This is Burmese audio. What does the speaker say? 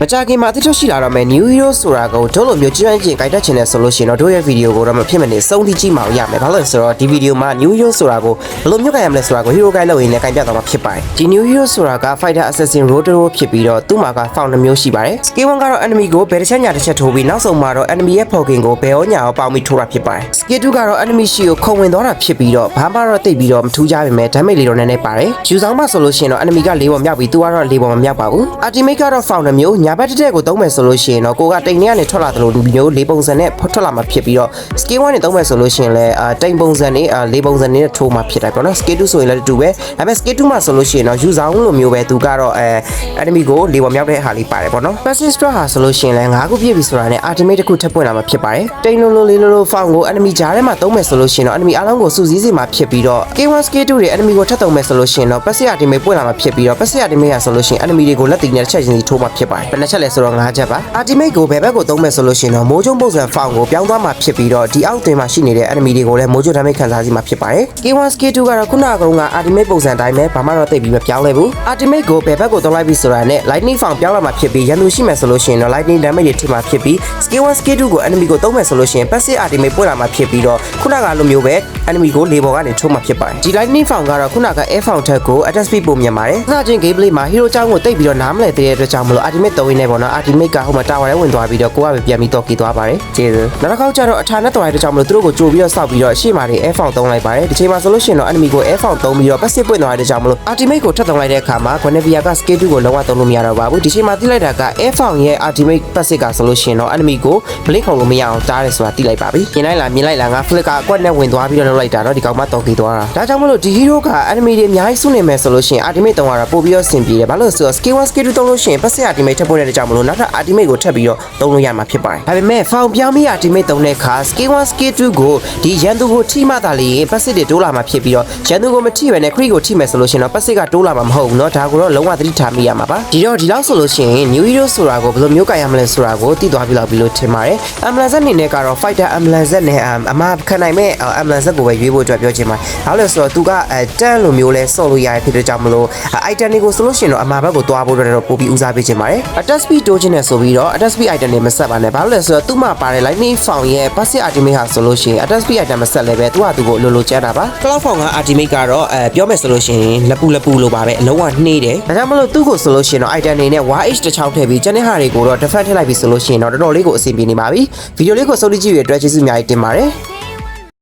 မကြခင်မှာအသစ်ထုတ်ရှိလာတော့မယ် New Hero ဆိုတာကိုတို့လိုမျိုးကြည့်ရင်ကြည့်ကြိုက်တတ်ချင်တယ်ဆိုလို့ရှိရင်တော့တို့ရဲ့ဗီဒီယိုကိုတော့မဖြစ်မနေစုံထိကြည့်မှရမယ်ဘာလို့လဲဆိုတော့ဒီဗီဒီယိုမှာ New Hero ဆိုတာကိုဘယ်လိုမျိုးကြိုက်ရမလဲဆိုတာကို Hero Guide လုပ်ရင်းနဲ့ကြိုက်ပြသွားမှာဖြစ်ပါတယ်ဒီ New Hero ဆိုတာက Fighter Assassin Rotaro ဖြစ်ပြီးတော့သူ့မှာက found နှမျိုးရှိပါတယ် Skill 1ကတော့ enemy ကိုဘယ်တစ်ချက်ညာတစ်ချက်ထိုးပြီးနောက်ဆုံးမှာတော့ enemy ရဲ့ Pokken ကိုဘယ်ရောညာရောပေါင်းပြီးထိုးတာဖြစ်ပါတယ် Skill 2ကတော့ enemy ရှိကိုခုံဝင်သွားတာဖြစ်ပြီးတော့ဘာမှတော့တိတ်ပြီးတော့မထူးကြပါမယ် damage လေးတော့နည်းနည်းပါတယ်ယူဆောင်မှဆိုလို့ရှိရင်တော့ enemy က၄ပေါ်မြောက်ပြီးသူကတော့၄ပေါ်မမြောက်ပါဘူး Ultimate ကတော့ found နှမျိုးညာဘက်တစ်ချက်ကိုသုံးမယ်ဆိုလို့ရှိရင်တော့ကိုကတိမ်ထဲကနေထွက်လာသလိုမျိုး၄ပုံစံနဲ့ထွက်လာမှာဖြစ်ပြီးတော့ skill 1နဲ့သုံးမယ်ဆိုလို့ရှိရင်လည်းအာတိမ်ပုံစံနဲ့အာ၄ပုံစံနဲ့ထိုးမှာဖြစ်တယ်ပေါ့နော် skill 2ဆိုရင်လည်းတူပဲဒါပေမဲ့ skill 2မှာဆိုလို့ရှိရင်တော့ယူဆောင်လိုမျိုးပဲသူကတော့အဲ enemy ကို၄ပေါ်မြောက်တဲ့ဟာလေးပါတယ်ပေါ့နော် passive strat ဟာဆိုလို့ရှိရင်လည်း၅ခုပြည့်ပြီဆိုတာနဲ့ ultimate တစ်ခုထပ်ပွင့်လာမှာဖြစ်ပါတယ်တိမ်လိုလိုလေးလိုလို found ကို enemy ကြားထဲမှာသုံးမယ်ဆိုလို့ရှိရင်တော့ enemy အားလုံးကိုစုစည်းစေမှာဖြစ်ပြီးတော့ K1 skill 2တွေ enemy ကိုထပ်သုံးမယ်ဆိုလို့ရှိရင်တော့ passive ultimate ပွင့်လာမှာဖြစ်ပြီးတော့ passive ultimate ဟာဆိုလို့ရှိရင် enemy တွေကိုလက်တည်နဲ့တစ်ချက်ချင်းစီထိုးမှာဖြစ်ပါတယ်ဘယ်နှချက်လဲဆိုတော့၅ချက်ပါ ultimate ကိုဘယ်ဘက်ကိုသုံးမယ်ဆိုလို့ရှိရင်တော့မိုးချုံပုံစံ found ကိုပြောင်းသွားမှာဖြစ်ပြီးတော့ဒီအောက်တွင်မှာရှိနေတဲ့ enemy တွေကိုလည်းမိုးချုံ damage ခံစားစီမှာဖြစ်ပါတယ် K1 skill 2ကတော့ခုနကကောင်က ultimate ပုံစံအတိုင်းပဲဘာမှတော့သိပ်ပြီးမပြောင်းလဲဘူး ultimate ကိုဘယ်ဘက်ကိုသုံးလိုက်ပြီဆိုတာနဲ့ lightning found ပြောင်းလာမှာဖြစ်ပြီးရန်သူရှိမယ်ဆိုလို့ရှိရင်တော့ lightning damage တွေထိမှာဖြစ်ပြီး skill 1 skill 2ကို enemy ကိုသုံးမယ်ဆိုလို့ရှိရင် passive ultimate ပွင့်လာမှာဖြစ်ပြီးတော့ခုနကလိုမျိုးပဲ enemy ကိုလေပေါ်ကနေထိုးမှာဖြစ်ပါတယ်ဒီ lightning found ကတော့ခုနက air found ထက်ကို attack speed ပုံမြန်ပါတယ်စသချင်း gameplay မှာ hero ကြောင်းကိုတိတ်ပြီးတော့နားမလည်သေးတဲ့အတွက်ကြောင့်မလို့ ultimate သုံးရင်းနဲ့ပေါ့နော် ultimate ကဟိုမှာ tower ထဲဝင်သွားပြီးတော့ကိုကပဲပြန်ပြီးတော့ကီသွားပါတယ်ကျေးဇူးနောက်တစ်ခေါက်ကျတော့အထာနဲ့တော်ရတဲ့ကြောင့်မလို့သူတို့ကိုကြိုပြီးတော့စောက်ပြီးတော့အရှိမာတွေ air found သုံးလိုက်ပါတယ်ဒီချိန်မှာဆိုလို့ရှိရင်တော့ enemy ကို air found သုံးပြီးတော့ passive ပွင့်သွားတဲ့ကြောင့်မလို့ ultimate ကိုထပ်သုံးလိုက်တဲ့အခါမှာ Guinevere က skill 2ကိုလုံးဝသုံးလို့မရတော့ပါဘူးဒီချိန်မှာသိလိုက်တာက air found ရဲ့ ultimate passive ကဆိုလို့ရှိရင်တော့ enemy ကို blink ခုံလို့မရအောင်တားတယ်ဆိုတာသိလိုက်ပါပြီမြင်လိုက်လားမြင်လိုက်လားငါ flick ကအကွက်နဲ့ဝင်သွားပြီးတော့လုပ်လိုက်တာတော့ဒီကောင်မတော်ကီသွားတာဒါကြောင့်မလို့ဒီ hero က enemy တွေအများကြီးစုနေမယ်ဆိုလို့ရှိရင် ultimate သုံးရတာပို့ပြီးတော့ဆင်ပြေတယ်ဘာလို့လဲဆိုတော့ skill 1 skill 2သုံးလို့ရှိရင် passive ultimate ထပ်ပို့တဲ့ကြောင့်မလို့နောက်ထပ် ultimate ကိုထပ်ပြီးတော့သုံးလို့ရမှာဖြစ်ပါတယ်ဒါပေမဲ့ found ပြောင်းပြီး ultimate သုံးတဲ့အခါ skill 1 skill 2ကိုဒီရန်သူကိုထိမှသာလေ passive တွေတိုးလာမှာဖြစ်ပြီးတော့ရန်သူကိုမထိဘဲနဲ့ crit ကိုထိမယ်ဆိုလို့ရှိရင်တော့ passive ကတိုးလာမှာမဟုတ်ဘူးเนาะဒါကိုတော့လုံးဝသတိထားမိရမှာပါဒီတော့ဒီလောက်ဆိုလို့ရှိရင် new hero ဆိုတာကိုဘယ်လိုမျိုးကြိုင်ရမလဲဆိုတာကိုသိသွားပြီလောက်ပြီလို့ထင်ပါတယ် ambulance အနေနဲ့ကတော့ fighter ambulance နဲ့အမှားခံနိုင်မဲ့ ambulance ကိုပဲရွေးဖို့အတွက်ပြောချင်ပါတယ်ဘာလို့လဲဆိုတော့သူကအဲတန်းလိုမျိုးလဲဆော့လို့ရရဖြစ်တဲ့ကြောင့်မလို့ item တွေကိုဆိုလို့ရှိရင်တော့အမှားဘက်ကိုသွားဖို့တော့ပို့ပြီးဦးစားပေးချင်ပါတယ် attack speed တိုးချင်တယ်ဆိုပြီးတော့ attack speed item တွေမဆက်ပါနဲ့ဘာလို့လဲဆိုတော့သူ့မှာပါတဲ့ lightning found ရဲ့ passive ultimate ဟာဆိုလို့ရှိရင် attack speed item မဆက်လဲပဲသူကသူ့ကိုလိုလိုကျန်တာပါ cloud found က ultimate ကတော့အဲပြောမယ်ဆိုလို့ရှိရင်လက်ပူလက်ပူလိုပါပဲအလုံးဝနှေးတယ်ဒါကြောင့်မလို့သူ့ကိုဆိုလို့ရှိရင်တော့ item တွေနဲ့ YH တစ်ချောင်းထည့်ပြီးကျန်တဲ့ဟာတွေကိုတော့ defend ထည့်လိုက်ပြီဆိုလို့ရှိရင်တော့တော်တော်လေးကိုအဆင်ပြေနေပါပြီဗီဒီယိုလေးကိုစုံကြည့်ရတဲ့အတွက်ကျေးဇူးအများကြီးတင်ပါတယ်